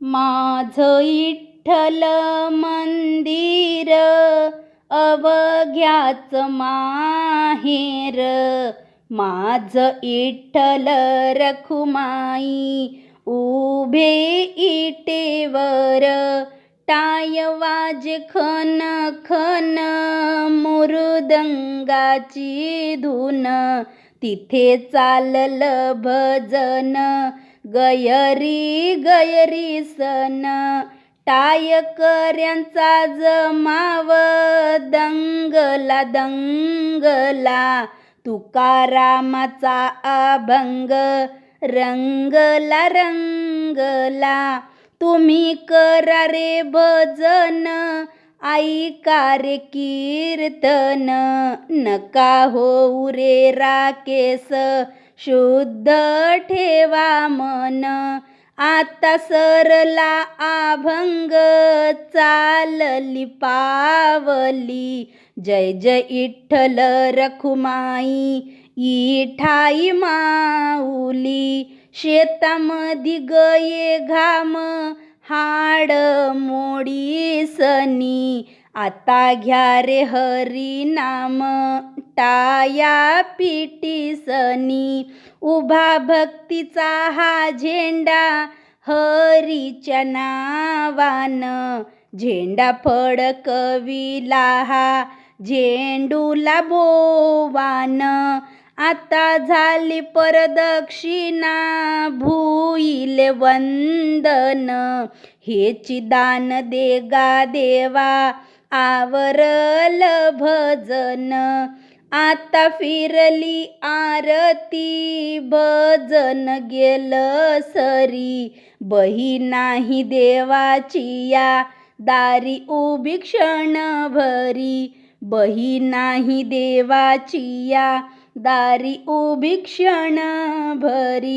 माझ इठ्ठल मंदिर अवघ्याच माहेर. माझ इठ्ठल रखुमाई उभे इटेवर. टाय वाज खन खन मुरुदंगाची धुन. तिथे चालल भजन गयरी गयरी सन टायकऱ्यांचा जमाव दंगला दंगला. तुकारामाचा अभंग रंगला रंगला. तुम्ही करा रे भजन आई रे कीर्तन नका होऊ रे राकेस. शुद्ध ठेवा मन. आता सरला आभंग चालली पावली. जय जय इठ्ठल रखुमाई इठाई माऊली. शेतामधी गये घाम हाड मोडीसनी. आता घ्या रे हरी नाम टाया पिटीसनी. उभा भक्तीचा हा झेंडा हरीच्या नावान. झेंडा फडकविला हा झेंडूला बोवान. आता झाली परदक्षिणा भूईल वंदन. हेची दान दे गा देवा आवरल भजन. आता फिरली आरती भजन गेल सरी. बही नाही देवाची या दारी उभी क्षणभरी बही नाही देवाची या दारी उभी क्षणभरी